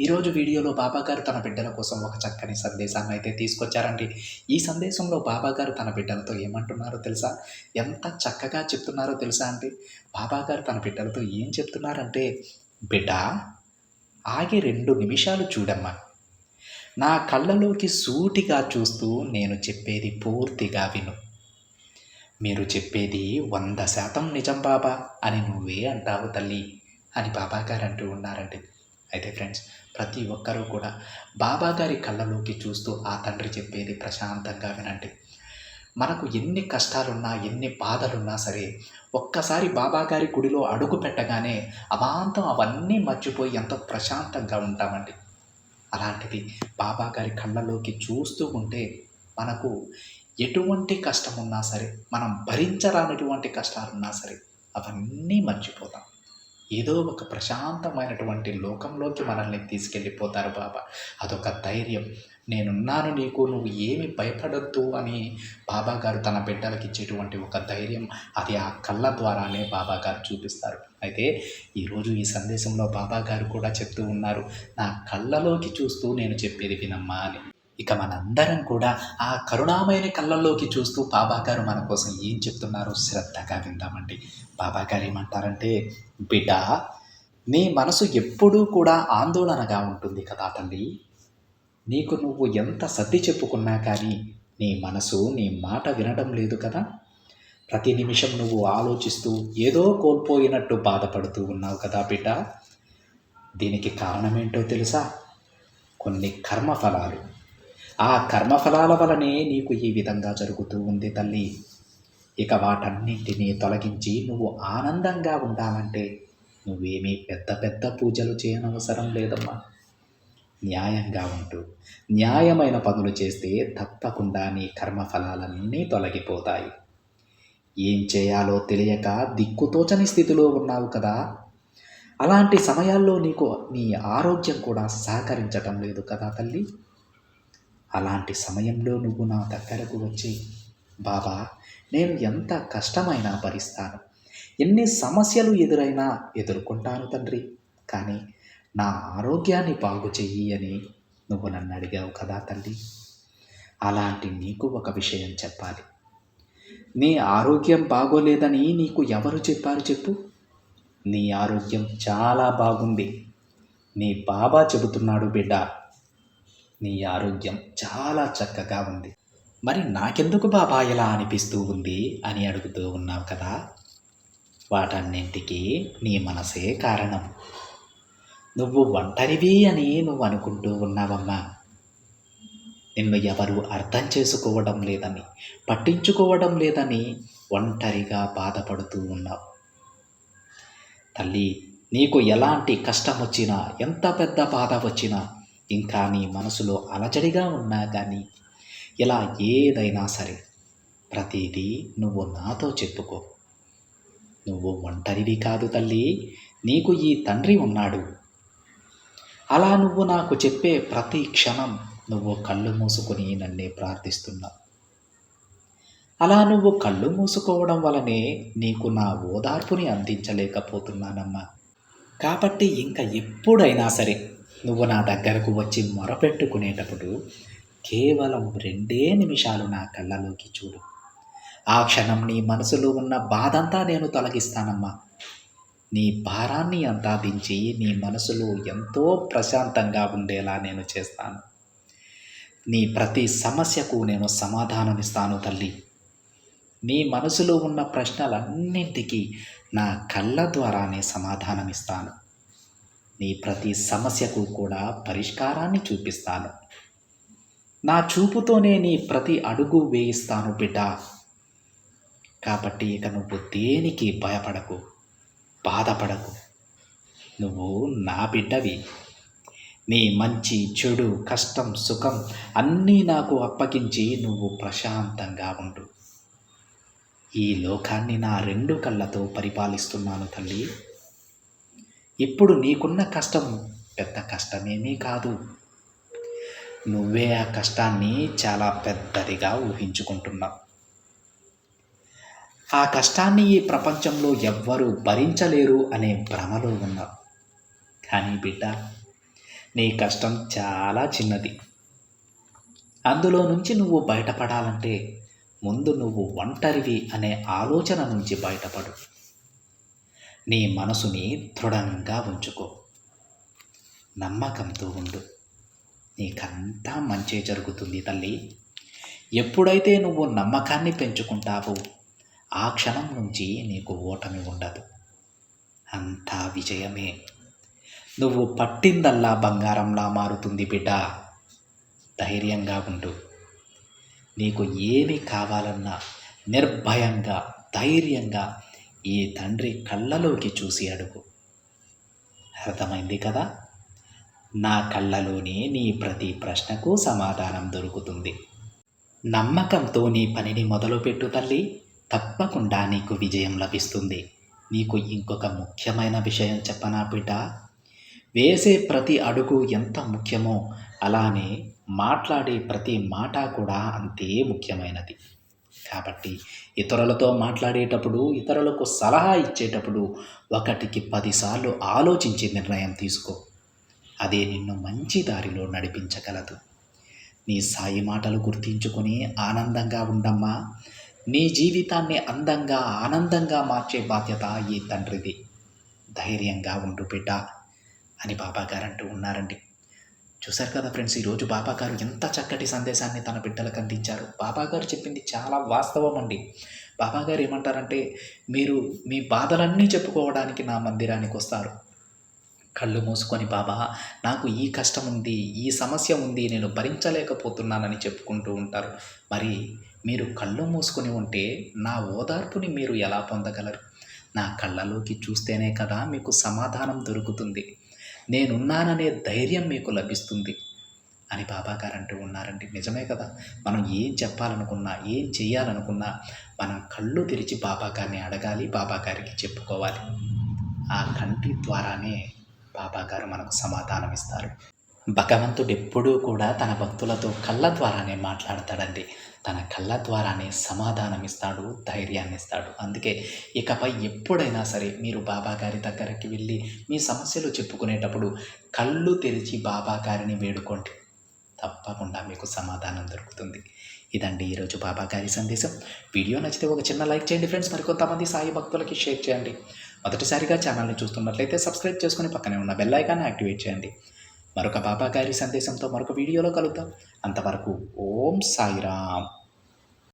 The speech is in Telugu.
ఈరోజు వీడియోలో బాబా గారు తన బిడ్డల కోసం ఒక చక్కని సందేశాన్ని అయితే తీసుకొచ్చారండి. ఈ సందేశంలో బాబా గారు తన బిడ్డలతో ఏమంటున్నారో తెలుసా? ఎంత చక్కగా చెప్తున్నారో తెలుసా అండి? బాబా గారు తన బిడ్డలతో ఏం చెప్తున్నారంటే బిడ్డ ఆగి రెండు నిమిషాలు చూడమ్మా. నా కళ్ళలోకి సూటిగా చూస్తూ నేను చెప్పేది పూర్తిగా విను. మీరు చెప్పేది వంద శాతం నిజం బాబా అని నువ్వే అంటావు తల్లి అని బాబాగారు అంటూ ఉన్నారండి. అయితే ఫ్రెండ్స్ ప్రతి ఒక్కరూ కూడా బాబా గారి కళ్ళలోకి చూస్తూ ఆ తండ్రి చెప్పేది ప్రశాంతంగా వినండి. మనకు ఎన్ని కష్టాలున్నా ఎన్ని బాధలున్నా సరే ఒక్కసారి బాబాగారి గుడిలో అడుగు పెట్టగానే అమాంతం అవన్నీ మర్చిపోయి ఎంతో ప్రశాంతంగా ఉంటామండి. అలాంటిది బాబాగారి కళ్ళలోకి చూస్తూ ఉంటే మనకు ఎటువంటి కష్టం ఉన్నా సరే మనం భరించరానటువంటి కష్టాలున్నా సరే అవన్నీ మర్చిపోతాం. ఏదో ఒక ప్రశాంతమైనటువంటి లోకంలోకి మనల్ని తీసుకెళ్ళిపోతారు బాబా. అదొక ధైర్యం. నేనున్నాను నీకు నువ్వు ఏమి భయపడద్దు అని బాబా గారు తన బిడ్డలకి ఇచ్చేటువంటి ఒక ధైర్యం అది ఆ కళ్ళ ద్వారానే బాబా గారు చూపిస్తారు. అయితే ఈరోజు ఈ సందేశంలో బాబా గారు కూడా చెప్తూ ఉన్నారు నా కళ్ళలోకి చూస్తూ నేను చెప్పేది వినమ్మా అని. ఇక మనందరం కూడా ఆ కరుణామైన కళ్ళల్లోకి చూస్తూ బాబాగారు మన కోసం ఏం చెప్తున్నారో శ్రద్ధగా విందామండి. బాబా గారు ఏమంటారంటే బిడ్డ నీ మనసు ఎప్పుడూ కూడా ఆందోళనగా ఉంటుంది కదా తల్లి. నీకు నువ్వు ఎంత సర్ది చెప్పుకున్నా కానీ నీ మనసు నీ మాట వినడం లేదు కదా. ప్రతి నిమిషం నువ్వు ఆలోచిస్తూ ఏదో కోల్పోయినట్టు బాధపడుతూ ఉన్నావు కదా బిడ్డ. దీనికి కారణమేంటో తెలుసా? కొన్ని కర్మఫలాలు. ఆ కర్మఫలాల వలనే నీకు ఈ విధంగా జరుగుతూ ఉంది తల్లి. ఇక వాటన్నింటినీ తొలగించి నువ్వు ఆనందంగా ఉండాలంటే నువ్వేమీ పెద్ద పెద్ద పూజలు చేయనవసరం లేదమ్మా. న్యాయంగా ఉంటూ న్యాయమైన పనులు చేస్తే తప్పకుండా నీ కర్మఫలాలన్నీ తొలగిపోతాయి. ఏం చేయాలో తెలియక దిక్కుతోచని స్థితిలో ఉన్నావు కదా. అలాంటి సమయాల్లో నీకు నీ ఆరోగ్యం కూడా సహకరించటం లేదు కదా తల్లి. అలాంటి సమయంలో నువ్వు నా దగ్గరకు వచ్చి బాబా నేను ఎంత కష్టమైనా భరిస్తాను. ఎన్ని సమస్యలు ఎదురైనా ఎదుర్కొంటాను తండ్రి. కానీ నా ఆరోగ్యాన్ని బాగు చెయ్యి అని నువ్వు నన్ను అడిగావు కదా తల్లి అలాంటి నీకు ఒక విషయం చెప్పాలి. నీ ఆరోగ్యం బాగోలేదని నీకు ఎవరు చెప్పారు చెప్పు. నీ ఆరోగ్యం చాలా బాగుంది. నీ బాబా చెబుతున్నాడు బిడ్డ నీ ఆరోగ్యం చాలా చక్కగా ఉంది. మరి నాకెందుకు బాబా ఇలా అనిపిస్తూ ఉంది అని అడుగుతూ ఉన్నావు కదా? వాటన్నింటికి నీ మనసే కారణం. నువ్వు ఒంటరివి అని నువ్వు అనుకుంటూ ఉన్నావమ్మా. నిన్ను ఎవరు అర్థం చేసుకోవడం లేదని పట్టించుకోవడం లేదని ఒంటరిగా బాధపడుతూ ఉన్నావు. తల్లి నీకు ఎలాంటి కష్టం వచ్చినా ఎంత పెద్ద బాధ వచ్చినా ఇంకా నీ మనసులో అలజడిగా ఉన్నా కానీ ఇలా ఏదైనా సరే ప్రతిదీ నువ్వు నాతో చెప్పుకో. నువ్వు ఒంటరివి కాదు తల్లి నీకు ఈ తండ్రి ఉన్నాడు. అలా నువ్వు నాకు చెప్పే ప్రతి క్షణం నువ్వు కళ్ళు మూసుకొని నన్నే ప్రార్థిస్తున్నావు. అలా నువ్వు కళ్ళు మూసుకోవడం వలనే నీకు నా ఓదార్పుని అందించలేకపోతున్నానమ్మా. కాబట్టి ఇంకా ఎప్పుడైనా సరే నువ్వు నా దగ్గరకు వచ్చి మొరపెట్టుకునేటప్పుడు కేవలం రెండే నిమిషాలు నా కళ్ళలోకి చూడు. ఆ క్షణం నీ మనసులో ఉన్న బాధంతా నేను తొలగిస్తానమ్మా. నీ భారాన్ని అంతా దించి నీ మనసులో ఎంతో ప్రశాంతంగా ఉండేలా నేను చేస్తాను. నీ ప్రతి సమస్యకు నేను సమాధానమిస్తాను తల్లి. నీ మనసులో ఉన్న ప్రశ్నలన్నింటికీ నా కళ్ళ ద్వారానే సమాధానమిస్తాను. నీ ప్రతి సమస్యకు కూడా పరిష్కారాన్ని చూపిస్తాను. నా చూపుతోనే నీ ప్రతి అడుగు వేయిస్తాను బిడ్డ. కాబట్టి ఇక నువ్వు దేనికి భయపడకు బాధపడకు. నువ్వు నా బిడ్డవి. నీ మంచి చెడు కష్టం సుఖం అన్నీ నాకు అప్పగించి నువ్వు ప్రశాంతంగా ఉండు. ఈ లోకాన్ని నా రెండు కళ్ళతో పరిపాలిస్తున్నాను తల్లి. ఇప్పుడు నీకున్న కష్టం పెద్ద కష్టమేమీ కాదు. నువ్వే ఆ కష్టాన్ని చాలా పెద్దదిగా ఊహించుకుంటున్నావు. ఆ కష్టాన్ని ఈ ప్రపంచంలో ఎవ్వరూ భరించలేరు అనే భ్రమలో ఉన్నావు. కానీ బిడ్డ నీ కష్టం చాలా చిన్నది. అందులో నుంచి నువ్వు బయటపడాలంటే ముందు నువ్వు ఒంటరివి అనే ఆలోచన నుంచి బయటపడు. నీ మనసుని దృఢంగా ఉంచుకో. నమ్మకంతో ఉండు. నీకంతా మంచే జరుగుతుంది తల్లి. ఎప్పుడైతే నువ్వు నమ్మకాన్ని పెంచుకుంటావో ఆ క్షణం నుంచి నీకు ఓటమి ఉండదు. అంతా విజయమే. నువ్వు పట్టిందల్లా బంగారంలా మారుతుంది బిడ్డ. ధైర్యంగా ఉండు. నీకు ఏమి కావాలన్నా నిర్భయంగా ధైర్యంగా ఈ తండ్రి కళ్ళలోకి చూసి అడుగు. అర్థమైంది కదా? నా కళ్ళలోనే నీ ప్రతి ప్రశ్నకు సమాధానం దొరుకుతుంది. నమ్మకంతో నీ పనిని మొదలుపెట్టు తల్లి. తప్పకుండా నీకు విజయం లభిస్తుంది. నీకు ఇంకొక ముఖ్యమైన విషయం చెప్పనా బిడ్డ? వేసే ప్రతి అడుగు ఎంత ముఖ్యమో అలానే మాట్లాడే ప్రతి మాట కూడా అంతే ముఖ్యమైనది. కాబట్టి ఇతరులతో మాట్లాడేటప్పుడు ఇతరులకు సలహా ఇచ్చేటప్పుడు ఒకటికి పదిసార్లు ఆలోచించి నిర్ణయం తీసుకో. అదే నిన్ను మంచి దారిలో నడిపించగలదు. నీ సాయి మాటలు గుర్తించుకొని ఆనందంగా ఉండమ్మా. నీ జీవితాన్ని అందంగా ఆనందంగా మార్చే బాధ్యత ఈ తండ్రిది. ధైర్యంగా ఉండు బిడ్డ అని బాబాగారు అంటూ ఉన్నారండి. చూశారు కదా ఫ్రెండ్స్ ఈరోజు బాబా గారు ఎంత చక్కటి సందేశాన్ని తన బిడ్డలకు అందించారు. బాబా గారు చెప్పింది చాలా వాస్తవం అండి. బాబా గారు ఏమంటారంటే మీరు మీ బాధలన్నీ చెప్పుకోవడానికి నా మందిరానికి వస్తారు. కళ్ళు మూసుకొని బాబా నాకు ఈ కష్టం ఉంది ఈ సమస్య ఉంది నేను భరించలేకపోతున్నానని చెప్పుకుంటూ ఉంటారు. మరి మీరు కళ్ళు మూసుకొని ఉంటే నా ఓదార్పుని మీరు ఎలా పొందగలరు? నా కళ్ళలోకి చూస్తేనే కదా మీకు సమాధానం దొరుకుతుంది. నేనున్నాననే ధైర్యం మీకు లభిస్తుంది. అని బాబా గారు అంటూ ఉన్నారండి. నిజమే కదా? మనం ఏం చెప్పాలనుకున్నా ఏం చేయాలనుకున్నా మనం కళ్ళు తెరిచి బాబా గారిని అడగాలి బాబా గారికి చెప్పుకోవాలి. ఆ కంటి ద్వారానే బాబా గారు మనకు సమాధానం ఇస్తారు. భగవంతుడు ఎప్పుడూ కూడా తన భక్తులతో కళ్ళ ద్వారానే మాట్లాడతాడండి. తన కళ్ళ ద్వారానే సమాధానం ఇస్తాడు ధైర్యాన్ని ఇస్తాడు అందుకే ఇకపై ఎప్పుడైనా సరే మీరు బాబా గారి దగ్గరికి వెళ్ళి మీ సమస్యలు చెప్పుకునేటప్పుడు కళ్ళు తెరిచి బాబా గారిని వేడుకోండి. తప్పకుండా మీకు సమాధానం దొరుకుతుంది. ఇదండి ఈరోజు బాబా గారి సందేశం. వీడియో నచ్చితే ఒక చిన్న లైక్ చేయండి ఫ్రెండ్స్. మరి కొంతమంది సాయి భక్తులకి షేర్ చేయండి. మొదటిసారిగా ఛానల్ని చూస్తున్నట్లయితే సబ్స్క్రైబ్ చేసుకుని పక్కనే ఉన్న బెల్ ఐకాన్ని యాక్టివేట్ చేయండి. మరొక బాబా గారి సందేశంతో మరొక వీడియోలో కలుద్దాం. అంతవరకు ఓం సాయిరామ్.